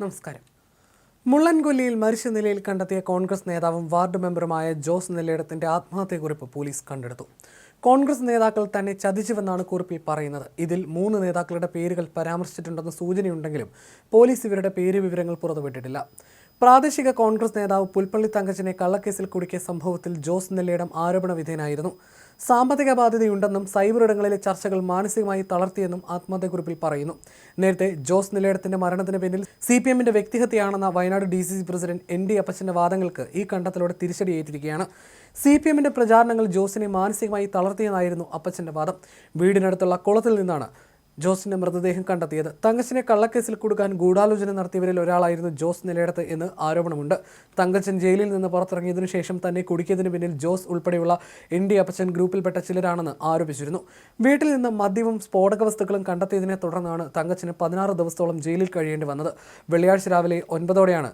നമസ്കാരം. മുള്ളൻകൊല്ലിയിൽ മരിച്ച നിലയിൽ കണ്ടെത്തിയ കോൺഗ്രസ് നേതാവും വാർഡ് മെമ്പറുമായ ജോസ് നെല്ലേടത്തിന്റെ ആത്മഹത്യക്കുറിപ്പ് പോലീസ് കണ്ടെടുത്തു. കോൺഗ്രസ് നേതാക്കൾ തന്നെ ചതിച്ചുവെന്നാണ് കുറിപ്പിൽ പറയുന്നത്. ഇതിൽ മൂന്ന് നേതാക്കളുടെ പേരുകൾ പരാമർശിച്ചിട്ടുണ്ടെന്ന് സൂചനയുണ്ടെങ്കിലും പോലീസ് ഇവരുടെ പേര് വിവരങ്ങൾ പുറത്തുവിട്ടിട്ടില്ല. പ്രാദേശിക കോൺഗ്രസ് നേതാവ് പുൽപ്പള്ളി തങ്കച്ചനെ കള്ളക്കേസിൽ കുടുക്കിയ സംഭവത്തിൽ ജോസ് നെല്ലേടം ആരോപണ വിധേയനായിരുന്നു സാമ്പത്തിക ബാധ്യതയുണ്ടെന്നും സൈബർ ഇടങ്ങളിലെ ചർച്ചകൾ മാനസികമായി തളർത്തിയെന്നും ആത്മഹത്യക്കുറിപ്പിൽ പറയുന്നു. നേരത്തെ ജോസ് നിലയിടത്തിന്റെ മരണത്തിന് പിന്നിൽ സി പി എമ്മിന്റെ വ്യക്തിഹത്യയാണെന്ന Wayanad D C C president N D അപ്പച്ചന്റെ വാദങ്ങൾക്ക് ഈ കണ്ടെത്തലോടെ തിരിച്ചടിയേറ്റിരിക്കുകയാണ്. സി പി എമ്മിന്റെ പ്രചാരണങ്ങൾ ജോസിനെ മാനസികമായി തളർത്തിയെന്നായിരുന്നു അപ്പച്ചന്റെ വാദം. വീടിനടുത്തുള്ള കുളത്തിൽ നിന്നാണ് ജോസിന്റെ മൃതദേഹം കണ്ടെത്തിയത്. തങ്കച്ചനെ കള്ളക്കേസിൽ കൊടുക്കാൻ ഗൂഢാലോചന നടത്തിയവരിൽ ഒരാളായിരുന്നു ജോസ് നിലയിടത്ത് എന്ന് ആരോപണമുണ്ട്. തങ്കച്ചൻ ജയിലിൽ നിന്ന് പുറത്തിറങ്ങിയതിനു ശേഷം തന്നെ കുടിക്കിയതിന് പിന്നിൽ ജോസ് ഉൾപ്പെടെയുള്ള എൻ ഡി അപ്പച്ചൻ ഗ്രൂപ്പിൽപ്പെട്ട ചിലരാണെന്ന് ആരോപിച്ചിരുന്നു. വീട്ടിൽ നിന്ന് മദ്യവും സ്ഫോടക വസ്തുക്കളും കണ്ടെത്തിയതിനെ തുടർന്നാണ് തങ്കച്ചന് പതിനാറ് ദിവസത്തോളം ജയിലിൽ കഴിയേണ്ടി വന്നത്. വെള്ളിയാഴ്ച രാവിലെ ഒൻപതോടെയാണ്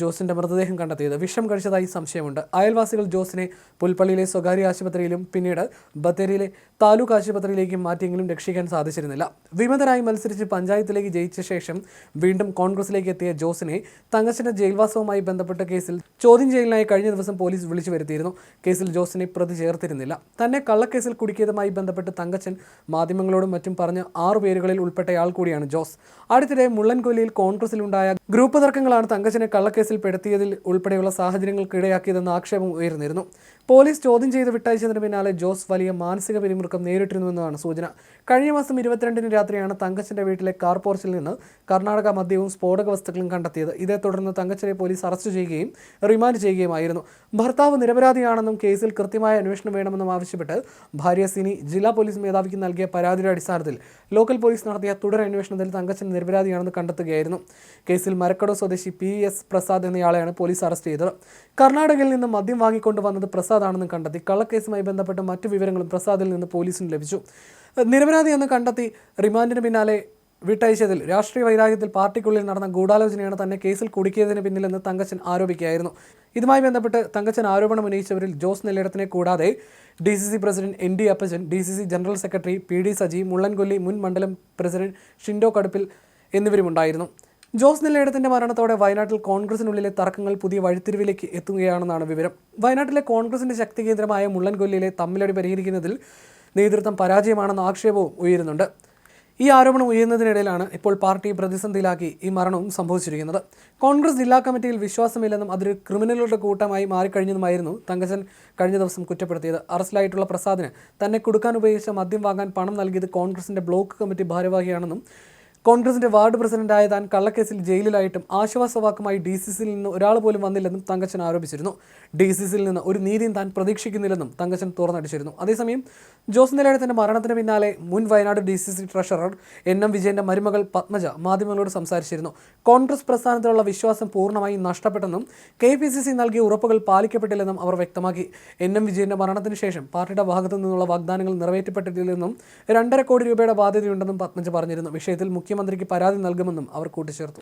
ജോസിന്റെ മൃതദേഹം കണ്ടെത്തിയത്. വിഷം കഴിച്ചതായി സംശയമുണ്ട്. അയൽവാസികൾ ജോസിനെ പുൽപ്പള്ളിയിലെ സ്വകാര്യ ആശുപത്രിയിലും പിന്നീട് ബത്തേരിയിലെ താലൂക്ക് ആശുപത്രിയിലേക്കും മാറ്റിയെങ്കിലും രക്ഷിക്കാൻ സാധിച്ചിരുന്നില്ല. വിമതരായി മത്സരിച്ച് പഞ്ചായത്തിലേക്ക് ജയിച്ച ശേഷം വീണ്ടും കോൺഗ്രസിലേക്ക് എത്തിയ ജോസിനെ തങ്കച്ചന്റെ ജയിൽവാസവുമായി ബന്ധപ്പെട്ട കേസിൽ ചോദ്യം ചെയ്യലിനായി കഴിഞ്ഞ ദിവസം പോലീസ് വിളിച്ചു വരുത്തിയിരുന്നു. കേസിൽ ജോസിനെ പ്രതി ചേർത്തിരുന്നില്ല. തന്നെ കള്ളക്കേസിൽ കുടുക്കിയതുമായി ബന്ധപ്പെട്ട് തങ്കച്ചൻ മാധ്യമങ്ങളോടും മറ്റും പറഞ്ഞ ആറു പേരുകളിൽ ഉൾപ്പെട്ടയാൾ കൂടിയാണ് ജോസ്. അടുത്തിടെ മുള്ളൻകൊല്ലിയിൽ കോൺഗ്രസിലുണ്ടായ ഗ്രൂപ്പ് തർക്കങ്ങളാണ് തങ്കച്ചനെ കള്ളക്കേസിൽ പെടുത്തിയതിൽ ഉൾപ്പെടെയുള്ള സാഹചര്യങ്ങൾക്കിടയാക്കിയതെന്ന് ആക്ഷേപം ഉയർന്നിരുന്നു. പോലീസ് ചോദ്യം ചെയ്ത് വിട്ടയച്ചതിന് പിന്നാലെ ജോസ് വലിയ മാനസിക പിരിമുറുക്കം നേരിട്ടിരുന്നുവെന്നാണ് സൂചന. കഴിഞ്ഞ മാസം ഇരുപത്തിരണ്ടിന് രാത്രിയാണ് തങ്കച്ചന്റെ വീട്ടിലെ കാർ പോർച്ചിൽ നിന്ന് കർണാടക മദ്യവും സ്ഫോടക വസ്തുക്കളും കണ്ടെത്തിയത്. ഇതേ തുടർന്ന് തങ്കച്ചനെ പോലീസ് അറസ്റ്റ് ചെയ്യുകയും റിമാൻഡ് ചെയ്യുകയുമായിരുന്നു. ഭർത്താവ് നിരപരാധിയാണെന്നും കേസിൽ കൃത്യമായ അന്വേഷണം വേണമെന്നും ആവശ്യപ്പെട്ട് ഭാര്യ സിനി ജില്ലാ പോലീസ് മേധാവിക്ക് നൽകിയ പരാതിയുടെ അടിസ്ഥാനത്തിൽ ലോക്കൽ പോലീസ് നടത്തിയ തുടർ അന്വേഷണത്തിൽ തങ്കച്ചൻ നിരപരാധിയാണെന്ന് കണ്ടെത്തുകയായിരുന്നു. കേസിൽ മരക്കടോ സ്വദേശി പി എസ് പ്രസാദ് എന്നയാളെയാണ് പോലീസ് അറസ്റ്റ് ചെയ്തത്. കർണാടകയിൽ നിന്ന് മദ്യം വാങ്ങിക്കൊണ്ടുവന്നത് പ്രസാദാണെന്നും കണ്ടെത്തി. കള്ളക്കേസുമായി ബന്ധപ്പെട്ട മറ്റു വിവരങ്ങളും പ്രസാദിൽ നിന്ന് പോലീസിന് ലഭിച്ചു. നിരപരാധി എന്ന് കണ്ടെത്തി റിമാൻഡിന് പിന്നാലെ വിട്ടയച്ചതിൽ രാഷ്ട്രീയ വൈരാഗ്യത്തിൽ പാർട്ടിക്കുള്ളിൽ നടന്ന ഗൂഢാലോചനയാണ് തന്നെ കേസിൽ കുടുക്കിയതിന് പിന്നിലെന്ന് തങ്കച്ചൻ ആരോപിക്കുകയായിരുന്നു. ഇതുമായി ബന്ധപ്പെട്ട് തങ്കച്ചൻ ആരോപണം ഉന്നയിച്ചവരിൽ ജോസ് നെല്ലിടത്തിനെ കൂടാതെ D C C president N D Appachan D C C general secretary P D Saji Mullankolli മുൻ മണ്ഡലം പ്രസിഡന്റ് ഷിൻഡോ കടുപ്പിൽ എന്നിവരുമുണ്ടായിരുന്നു. ജോസ് നെല്ലേടത്തിന്റെ മരണത്തോടെ വയനാട്ടിൽ കോൺഗ്രസിനുള്ളിലെ തർക്കങ്ങൾ പുതിയ വഴിത്തിരിവിലേക്ക് എത്തുകയാണെന്നാണ് വിവരം. വയനാട്ടിലെ കോൺഗ്രസിന്റെ ശക്തി കേന്ദ്രമായ മുള്ളൻകൊല്ലിയിലെ തമ്മിലടി പരിഹരിക്കുന്നതിൽ നേതൃത്വം പരാജയമാണെന്ന ആക്ഷേപവും ഉയരുന്നുണ്ട്. ഈ ആരോപണം ഉയരുന്നതിനിടയിലാണ് ഇപ്പോൾ പാർട്ടി പ്രതിസന്ധിയിലാക്കി ഈ മരണവും സംഭവിച്ചിരിക്കുന്നത്. കോൺഗ്രസ് ജില്ലാ കമ്മിറ്റിയിൽ വിശ്വാസമില്ലെന്നും അതൊരു ക്രിമിനലുകളുടെ കൂട്ടമായി മാറിക്കഴിഞ്ഞതുമായിരുന്നു തങ്കച്ചൻ കഴിഞ്ഞ ദിവസം കുറ്റപ്പെടുത്തിയത്. അറസ്റ്റിലായിട്ടുള്ള പ്രസാദിന് തന്നെ കൊടുക്കാൻ ഉപയോഗിച്ച മദ്യം വാങ്ങാൻ പണം നൽകിയത് കോൺഗ്രസിന്റെ ബ്ലോക്ക് കമ്മിറ്റി ഭാരവാഹിയാണെന്നും കോൺഗ്രസിന്റെ വാർഡ് പ്രസിഡന്റായ താൻ കള്ളക്കേസിൽ ജയിലിലായിട്ടും ആശ്വാസവാക്കുമായി ഡി സി സിയിൽ നിന്ന് ഒരാൾ പോലും വന്നില്ലെന്നും തങ്കച്ചൻ ആരോപിച്ചിരുന്നു. ഡി സി സിയിൽ നിന്ന് ഒരു നീതിയും താൻ പ്രതീക്ഷിക്കുന്നില്ലെന്നും തങ്കച്ചൻ തുറന്നടിച്ചിരുന്നു. അതേസമയം ജോസ് നിലയത്തിന്റെ മരണത്തിന് പിന്നാലെ മുൻ Wayanad D C C treasurer N M വിജയന്റെ മരുമകൾ പത്മജ മാധ്യമങ്ങളോട് സംസാരിച്ചിരുന്നു. കോൺഗ്രസ് പ്രസ്ഥാനത്തിലുള്ള വിശ്വാസം പൂർണമായി നഷ്ടപ്പെട്ടെന്നും കെ പി സി സി നൽകിയ ഉറപ്പുകൾ പാലിക്കപ്പെട്ടില്ലെന്നും അവർ വ്യക്തമാക്കി. എൻ എം വിജയന്റെ മരണത്തിന് ശേഷം പാർട്ടിയുടെ ഭാഗത്തു നിന്നുള്ള വാഗ്ദാനങ്ങൾ നിറവേറ്റപ്പെട്ടിട്ടില്ലെന്നും രണ്ടര കോടി രൂപയുടെ ബാധ്യതയുണ്ടെന്നും പത്മജ പറഞ്ഞിരുന്നു. വിഷയത്തിൽ മുഖ്യമന്ത്രിക്ക് പരാതി നൽകുമെന്നും അവർ കൂട്ടിച്ചേർത്തു.